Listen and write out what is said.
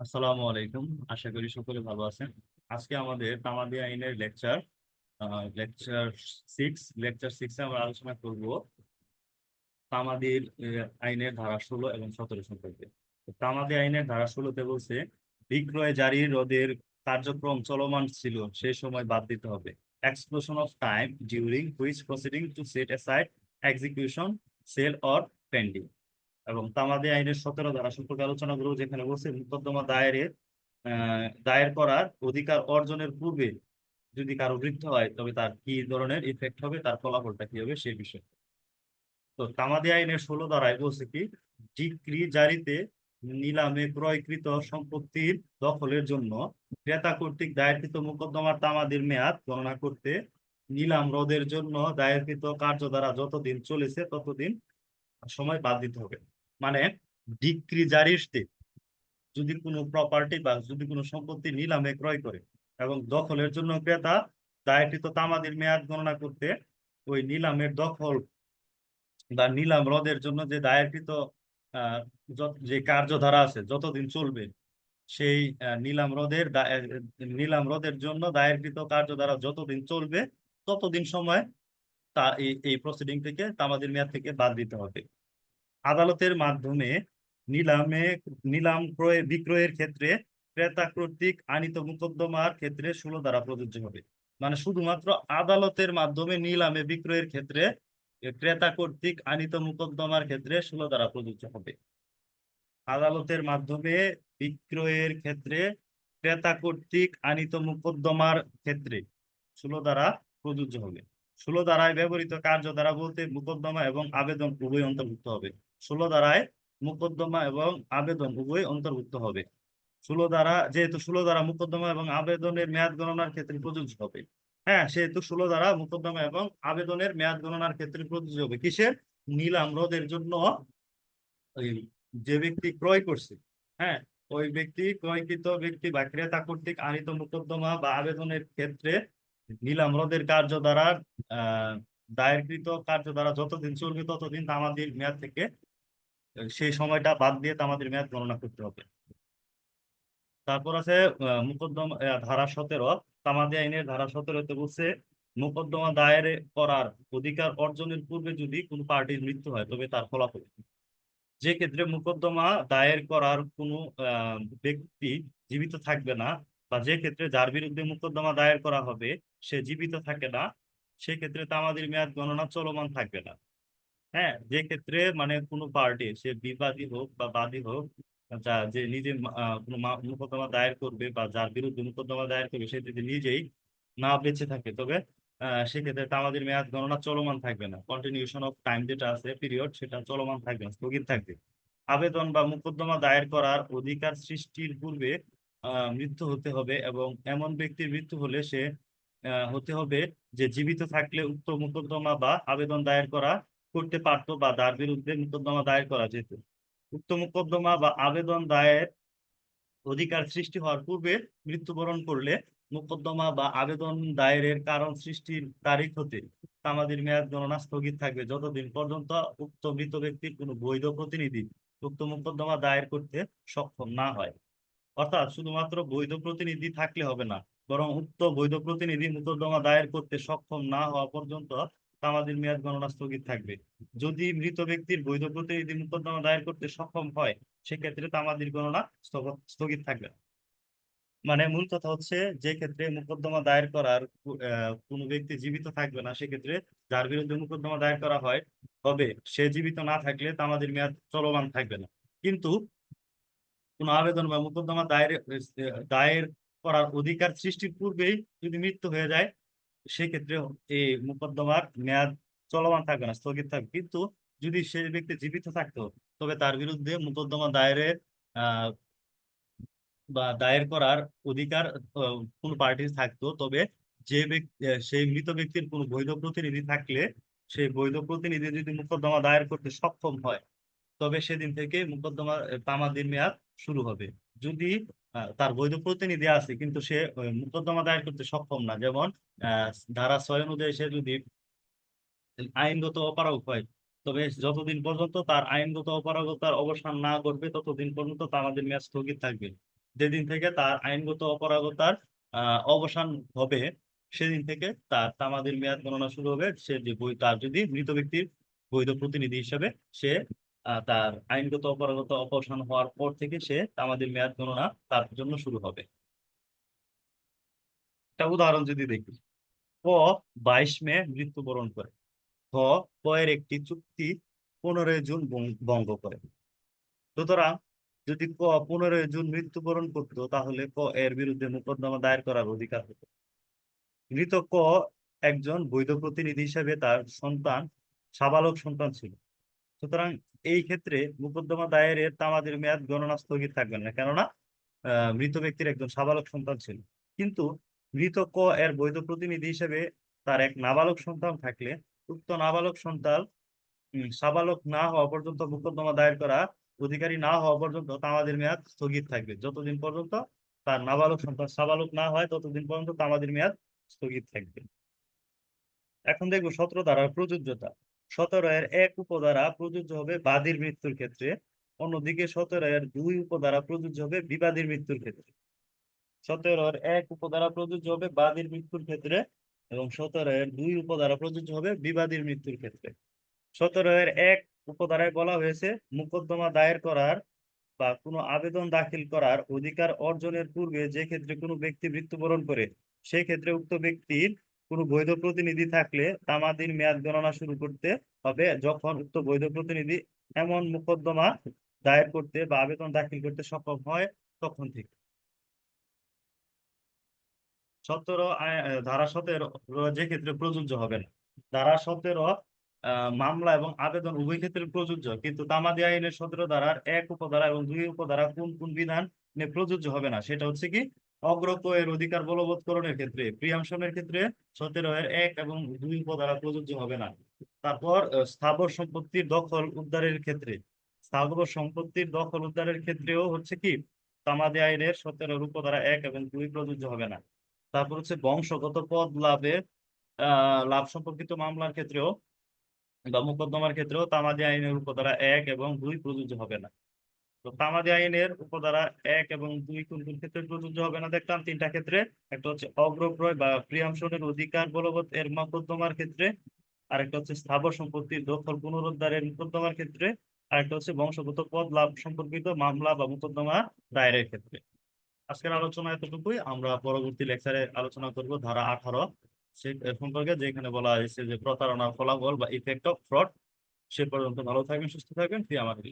আসসালামু আলাইকুম। আশা করি সকলে ভালো আছেন। আজকে আমাদের তামাদি আইনের লেকচার লেকচার সিক্স লেকচার সিক্সে আমরা আলোচনা করব তামাদির আইনের ধারা ষোলো এবং সতেরো সম্পর্কে। তামাদি আইনের ধারা ষোলোতে বলছে, বিক্রয় জারি রোধের কার্যক্রম চলমান ছিল সেই সময় বাদ দিতে হবে। Explosion of time during which proceeding to set aside execution sale or pending এবং তামাদি আইনের সতেরো ধারা সম্পর্কে আলোচনা করব যেখানে বলছে মোকদ্দমা দায়েরের দায়ের করার অধিকার অর্জনের পূর্বে যদি কারও মৃত্যু হয়, তবে তার কি ধরনের ইফেক্ট হবে, তার ফলাফলটা কি হবে সেই বিষয়ে। তো তামাদি আইনের ষোলো ধারায় বলছে কি, ডিক্রি জারিতে নিলামে ক্রয়কৃত সম্পত্তির দখলের জন্য ক্রেতা কর্তৃক দায়েরকৃত মোকদ্দমার তামাদির মেয়াদ গণনা করতে নিলাম রদের জন্য দায়েরকৃত কার্যধারা যতদিন চলেছে, ততদিন সময় বাদ দিতে হবে। মানে ডিক্রি জারিতে যদি কোনো প্রপার্টি বা যদি কোনো সম্পত্তি নিলামে ক্রয় করে এবং দখলের জন্য ক্রেতা দায়েরকৃত তামাদের মেয়াদ গণনা করতে ওই নিলামের দখল বা নিলাম রদের জন্য যে দায়েরকৃত যে কার্যধারা আছে, যতদিন চলবে, সেই নিলাম রদের নিলাম রদের জন্য দায়েরকৃত কার্যধারা যতদিন চলবে, ততদিন সময় তা, এই প্রসিডিং থেকে তামাদের মেয়াদ থেকে বাদ দিতে হবে। আদালতের মাধ্যমে নিলামে, নিলাম ক্রয়, বিক্রয়ের ক্ষেত্রে ক্রেতা কর্তৃক আনিত মোকদ্দমার ক্ষেত্রে ষোলো দ্বারা প্রযোজ্য হবে। মানে শুধুমাত্র আদালতের মাধ্যমে নিলামে, বিক্রয়ের ক্ষেত্রে ক্রেতা কর্তৃক আনিত মোকদ্দমার ক্ষেত্রে ষোলো দ্বারা প্রযোজ্য হবে। আদালতের মাধ্যমে বিক্রয়ের ক্ষেত্রে ক্রেতা কর্তৃক আনিত মোকদ্দমার ক্ষেত্রে ষোলো দ্বারা প্রযোজ্য হবে। ষোলো দ্বারায় ব্যবহৃত কার্য দ্বারা বলতে মোকদ্দমা এবং আবেদন উভয় অন্তর্ভুক্ত হবে। ষোলো ধারায় মোকদ্দমা এবং আবেদন উভয় অন্তর্ভুক্ত হবে। ষোলো ধারা যেহেতু ষোলো ধারা মোকদ্দমা এবং আবেদনের মেয়াদ গণনার ক্ষেত্রে প্রযোজ্য হবে। হ্যাঁ সেহেতু ষোলো ধারা মোকদ্দমা এবং আবেদনের মেয়াদ গণনার ক্ষেত্রে প্রযোজ্য হবে। কিসের? নিলাম রোধের জন্য যে ব্যক্তি ক্রয় করছে হ্যাঁ ওই ব্যক্তি ক্রয়কৃত ব্যক্তি বা ক্রেতা কর্তৃক আনিত মোকদ্দমা বা আবেদনের ক্ষেত্রে নিলাম রোধের কার্য দ্বারা, আহ, দায়েরকৃত কার্য দ্বারা যতদিন চলবে ততদিন তামাদির মেয়াদ থেকে সেই সময়টা বাদ দিয়ে তামাদির মেয়াদ গণনা করতে হবে। তারপর আছে মোকদ্দমা ধারা সতেরো। তামাদি আইনের ধারা সতেরোতে বলছে, মোকদ্দমা দায়ের করার অধিকার অর্জনের পূর্বে যদি কোনো পার্টির মৃত্যু হয়, তবে তার ফলাফল। যে ক্ষেত্রে মোকদ্দমা দায়ের করার কোনো ব্যক্তি জীবিত থাকবে না, বা যে ক্ষেত্রে যার বিরুদ্ধে মোকদ্দমা দায়ের করা হবে, সে জীবিত থাকে না, সেক্ষেত্রে তামাদির মেয়াদ গণনা চলমান থাকবে না। হ্যাঁ যে ক্ষেত্রে মানে কোনো পার্টি সে বিবাদী হোক বা বাদী হোক, যা যে নিজে কোনো মোকদ্দমা দায়ের করবে বা যার বিরুদ্ধে মোকদ্দমা দায়ের করবে, সে যদি নিজেই না বেঁচে থাকে, তবে সেক্ষেত্রে তামাদির মেয়াদ গণনা চলমান থাকবে না। কন্টিনিউশন অফ টাইম যেটা আছে পিরিয়ড সেটা চলমান থাকবে না, স্থগিত থাকবে। আবেদন বা মোকদ্দমা দায়ের করার অধিকার সৃষ্টির পূর্বে মৃত্যু হতে হবে এবং এমন ব্যক্তির মৃত্যু হলে সে হতে হবে যে জীবিত থাকলে উক্ত মোকদ্দমা বা আবেদন দায়ের করা করতে পারতো বা তার বিরুদ্ধে মোকদ্দমা দায়ের করা যেত। উক্ত মোকদ্দমা বা আবেদন দায়ের অধিকার সৃষ্টি হওয়ার পূর্বে মৃত্যুবরণ করলে মোকদ্দমা বা আবেদন দায়েরের কারণ সৃষ্টির তারিখ হতে তামাদির মেয়াদ গণনা স্থগিত থাকবে। যতদিন পর্যন্ত উক্ত মৃত ব্যক্তির কোনো বৈধ প্রতিনিধি উক্ত মোকদ্দমা দায়ের করতে সক্ষম না হয়। অর্থাৎ শুধুমাত্র বৈধ প্রতিনিধি থাকলে হবে না, বরং উক্ত বৈধ প্রতিনিধি মোকদ্দমা দায়ের করতে সক্ষম না হওয়া পর্যন্ত তামাদির মেয়াদ গণনা স্থগিত থাকবে। যদি মৃত ব্যক্তির বৈধ প্রতিনিধি মোকদ্দমা দায়ের করতে সক্ষম হয়, সেক্ষেত্রে তামাদির গণনা স্থগিত থাকবে। মানে মূল কথা হচ্ছে, যে ক্ষেত্রে মোকদ্দমা দায়ের করার কোনো ব্যক্তি জীবিত থাকবে না, সেক্ষেত্রে যার বিরুদ্ধে মোকদ্দমা দায়ের করা হয় তবে সে জীবিত না থাকলে তামাদের মেয়াদ চলমান থাকবে না। কিন্তু কোনো আবেদন বা মোকদ্দমা দায়ের দায়ের করার অধিকার সৃষ্টির পূর্বেই যদি মৃত্যু হয়ে যায় সেক্ষেত্রে এই মোকদ্দমার মেয়াদ চলমান থাকবে না, স্থগিত থাকবে। কিন্তু যদি সে ব্যক্তি জীবিত থাকতো, তবে তার বিরুদ্ধে মোকদ্দমা দায়েরের বা দায়ের করার অধিকার কোনো পার্টির থাকতো। তবে যে ব্যক্তি সেই মৃত ব্যক্তির কোনো বৈধ প্রতিনিধি থাকলে, সেই বৈধ প্রতিনিধি যদি মোকদ্দমা দায়ের করতে সক্ষম হয়, তবে সেদিন থেকে মোকদ্দমা তামাদির মেয়াদ শুরু হবে। যদি তার বৈধ প্রতিনিধি আছে, কিন্তু সে মোকদ্দমা দায়ের করতে সক্ষম না, যেমন ধারা ছয় অনুযায়ী সে যদি আইনগত অপারগ হয়, তবে যতদিন পর্যন্ত তার আইনগত অপারগতার অবসান না করবে ততদিন পর্যন্ত তামাদির মেয়াদ স্থগিত থাকবে। যেদিন থেকে তার আইনগত অপারগতার অবসান হবে, সেদিন থেকে তার তামাদের মেয়াদ গণনা শুরু হবে, সে যে বই তার যদি মৃত ব্যক্তির বৈধ প্রতিনিধি হিসেবে সে তার আইনগত অপরাগতা অবসান হওয়ার পর থেকে সে তামাদির মেয়াদ গণনা তার জন্য শুরু হবে। উদাহরণ যদি দেখি। ক, বাইশ মে মৃত্যুবরণ করে। খ ক এর একটি চুক্তি পনেরোই জুন ভঙ্গ করে। সুতরাং যদি ক পনেরোই জুন মৃত্যুবরণ করতো, তাহলে ক এর বিরুদ্ধে মোকদ্দমা দায়ের করার অধিকার হতো। মৃত ক একজন বৈধ প্রতিনিধি হিসেবে তার সন্তান, সাবালক সন্তান ছিল। সুতরাং এই ক্ষেত্রে মোকদ্দমা দায়েরের তামাদের মেয়াদ গণনা স্থগিত থাকবে না, কেননা মৃত ব্যক্তির একজন সাবালক সন্তান ছিল। কিন্তু মৃত ক এর বৈধ প্রতিনিধি হিসেবে তার এক নাবালক সন্তান থাকলে উক্ত নাবালক সন্তান সাবালক না হওয়া পর্যন্ত মোকদ্দমা দায়ের করা অধিকারী না হওয়া পর্যন্ত তামাদের মেয়াদ স্থগিত থাকবে। যতদিন পর্যন্ত তার নাবালক সন্তান সাবালক না হয়, ততদিন পর্যন্ত তামাদের মেয়াদ স্থগিত থাকবে। এখন দেখব সতেরো ধারার প্রযোজ্যতা। সতেরো এর এক উপধারা প্রযোজ্য হবে বাদীর মৃত্যুর ক্ষেত্রে। অন্যদিকে সতেরো এর দুই উপধারা প্রযোজ্য হবে বিবাদীর মৃত্যুর ক্ষেত্রে। সতেরোর এক উপধারা প্রযোজ্য হবে বাদীর মৃত্যুর ক্ষেত্রে এবং সতেরো এর দুই উপধারা প্রযোজ্য হবে বিবাদীর মৃত্যুর ক্ষেত্রে। সতেরো এর এক উপধারায় বলা হয়েছে, মোকদ্দমা দায়ের করার বা কোনো আবেদন দাখিল করার অধিকার অর্জনের পূর্বে যে ক্ষেত্রে কোনো ব্যক্তি মৃত্যুবরণ করে, সেই ক্ষেত্রে উক্ত ব্যক্তির কোনো বৈধ প্রতিনিধি থাকলে তামাদির মেয়াদ গণনা শুরু করতে হবে যখন উক্ত বৈধ প্রতিনিধি এমন মোকদ্দমা দায়ের করতে বা আবেদন দাখিল করতে সক্ষম হয় তখন থেকে। সতেরো ধারা সতেরো যে ক্ষেত্রে প্রযোজ্য হবে না। ধারা সতেরো মামলা এবং আবেদন উভয় ক্ষেত্রে প্রযোজ্য, কিন্তু তামাদি আইনের সতেরো ধারার এক উপধারা এবং দুই উপধারা কোন কোন বিধান প্রযোজ্য হবে না? সেটা হচ্ছে কি অগ্রত এর অধিকার বলবৎকরণের ক্ষেত্রে প্রিয়ামশনের ক্ষেত্রে সতেরো এর এক এবং দুই উপধারা প্রযোজ্য হবে না। তারপর স্থাবর সম্পত্তির দখল উদ্ধারের ক্ষেত্রে, স্থাবর সম্পত্তির দখল উদ্ধারের ক্ষেত্রেও হচ্ছে কি, তামাদি আইনের সতেরো উপধারা এক এবং দুই প্রযোজ্য হবে না। তারপর হচ্ছে বংশগত পদ আহ, লাভ সম্পর্কিত মামলার ক্ষেত্রেও বা মোকদ্দমার ক্ষেত্রেও তামাদি আইনের উপধারা এক এবং দুই প্রযোজ্য হবে না। তো তামাদি আইনের উপধারা এক এবং দুই কোন কোন ক্ষেত্রে প্রযোজ্য হবে না? দেখলাম তিনটা ক্ষেত্রে। একটা হচ্ছে অগ্রক্রয় বা প্রিয়ামশনের অধিকার বলবৎ এর মোকদ্দমার ক্ষেত্রে। আরেকটা হচ্ছে স্থাবর সম্পত্তির দখল পুনরুদ্ধারের মোকদ্দমার ক্ষেত্রে। আরেকটা হচ্ছে বংশগত পদ লাভ সম্পর্কিত মামলা বা মোকদ্দমা দায়েরের ক্ষেত্রে। আজকের আলোচনা এতটুকুই। আমরা পরবর্তী লেকচারে আলোচনা করব ধারা আঠারো। সে সম্পর্কে যেখানে বলা হয়েছে যে প্রতারণার ফলাফল বা ইফেক্ট অফ ফ্রড সে পর্যন্ত ভালো থাকবেন, সুস্থ থাকবেন। ফি আমাদের